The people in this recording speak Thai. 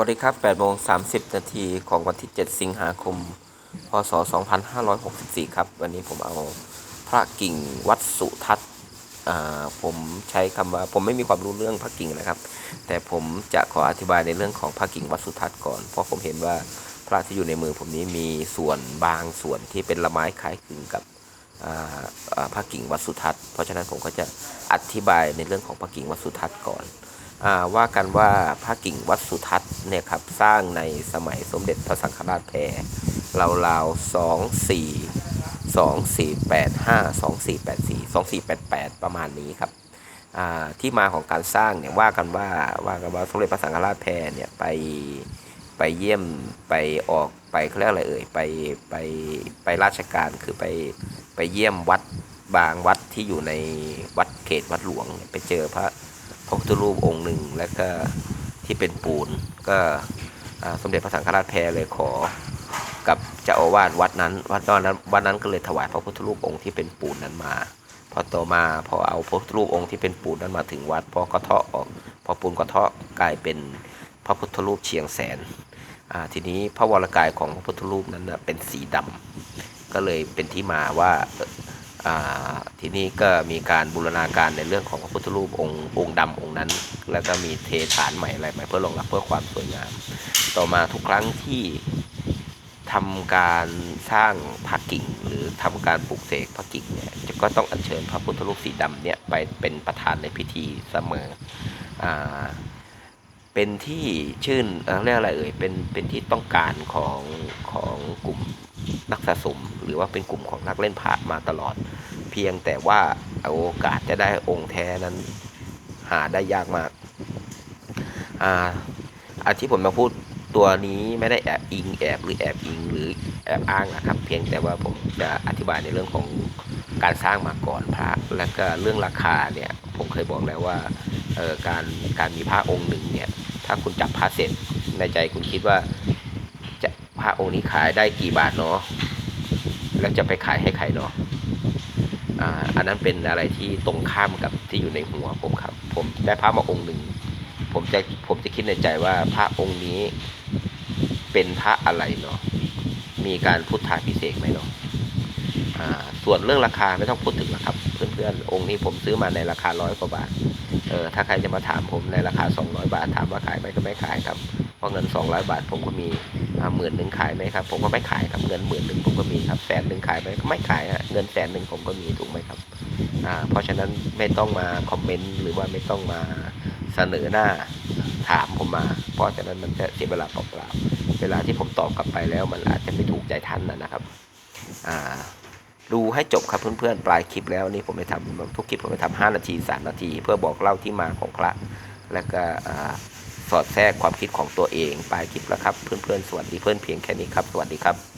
วัสดีครับ8โมง30 นาทีของวันที่ 7 สิงหาคม พศ 2564 ครับ วันนี้ผมเอาพระกิ่งวัดสุทัศน์ผมใช้คำว่าผมไม่มีความรู้เรื่องพระกิ่งนะครับ แต่ผมจะขออธิบายในเรื่องของพระกิ่งวัดสุทัศน์ก่อน เพราะผมเห็นว่าพระที่อยู่ในมือผมนี้มีส่วนบางส่วนที่เป็นละไม้คล้ายคลึงกับพระกิ่งวัดสุทัศน์ เพราะฉะนั้นผมก็จะอธิบายในเรื่องของพระกิ่งวัดสุทัศน์ก่อน ว่ากันว่าพระกิ่งวัดสุทัศน์เนี่ยครับสร้างในสมัยสมเด็จพระสังฆราชแพรราวๆสองสี่สองสี่แปดห้าสองสี่แปดสี่สองสี่แปดแปดประมาณนี้ครับที่มาของการสร้างเนี่ยว่ากันว่าว่ากันว่าสมเด็จพระสังฆราชแพรเนี่ยไปไปเยี่ยมไปออกไปเขาเรียกอะไรเอ่ยไปไปไปราชการคือไปไปเยี่ยมวัดบางวัดที่อยู่ในวัดเขตวัดหลวงไปเจอพระ พระพุทธรูปองค์หนึ่ง แล้วก็ที่เป็นปูนก็สมเด็จพระสังฆราชแพรเลยขอกับเจ้าอาวาสวัดนั้นวัดนั้นวัดนั้นก็เลยถวายพระพุทธรูปองค์ที่เป็นปูนนั้นมา พอต่อมาพอเอาพระพุทธรูปองค์ที่เป็นปูนนั้นมาถึงวัด พอกระเทาะออกพอปูนกระเทาะกลายเป็นพระพุทธรูปเชียงแสนทีนี้พระวรกายของพระพุทธรูปนั้นเป็นสีดำก็เลยเป็นที่มาว่า ทีนี้ก็มีการบูรณาการในเรื่องของพระพุทธรูปองค์องค์ดำองค์นั้น แล้วก็มีเทฐานใหม่อะไรใหม่เพื่อรองรับเพื่อความสวยงาม ต่อมาทุกครั้งที่ทำการสร้างพระกิ่ง หรือทำการปลูกเสกพระกิ่งเนี่ยจะก็ต้องอัญเชิญพระพุทธรูปสีดำเนี่ยไปเป็นประธานในพิธีเสมออ่าเป็นที่ชื่นเรียกอะไรเอ่ยเป็นเป็นที่ต้องการของของกลุ่ม นักสะสม หรือว่าเป็นกลุ่มของนักเล่นพระมาตลอด เพียงแต่ว่าโอกาสจะได้องค์แท้นั้นหาได้ยากมากอ่าอาที่ผมมาพูดตัวนี้ไม่ได้แอบอิงแอบหรือแอบอิงหรือแอบอ้างนะครับ เพียงแต่ว่าผมจะอธิบายในเรื่องของการสร้างมาก่อนพระและก็เรื่องราคาเนี่ยผมเคยบอกแล้วว่าเอ่อการการมีพระองค์หนึ่งเนี่ยถ้าคุณจับพระเสร็จในใจคุณคิดว่า ระองค์นี้ขายได้กี่บาทเนาะแล้วจะไปขายให้ใครเนาะอ่าอันนั้นเป็นอะไรที่ตรงข้ามกับที่อยู่ในหัวผมครับ ผมได้พระมาองค์หนึ่งผมจะผมจะคิดในใจว่าพระองค์นี้เป็นพระอะไรเนาะมีการพุทธาพิเศษไหมเนาะอ่าส่วนเรื่องราคาไม่ต้องพูดถึงนะครับ เพื่อนๆ องค์นี้ผมซื้อมาในราคาร้อยกว่าบาท เออถ้าใครจะมาถามผมในราคา 200 บาท ถามว่าขายไหมก็ไม่ขายครับ เพราะเงิน 200 บาท ผมก็มีหมื่นหนึ่งขายไหมครับ ผมก็ไม่ขายครับเงินหมื่นหนึ่งผมก็มีครับแสนหนึ่งขายไหมก็ไม่ขายฮะเงินแสนหนึ่งผมก็มีถูกไหมครับอ่าเพราะฉะนั้นไม่ต้องมาคอมเมนต์หรือว่าไม่ต้องมาเสนอหน้าถามผมมา เพราะฉะนั้นมันจะเสียเวลาเปล่าๆเวลาที่ผมตอบกลับไปแล้วมันอาจจะไม่ถูกใจท่านนะครับอ่าดูให้จบครับเพื่อนๆปลายคลิปแล้วนี่ผมไปทำทุกคลิปผมไปทำห้านาทีสามนาที เพื่อบอกเล่าที่มาของพระ แล้วก็อ่า สอดแทรกความคิดของตัวเองปลายคลิปแล้วครับ เพื่อนๆ สวัสดีเพื่อนเพียงแค่นี้ครับ สวัสดีครับ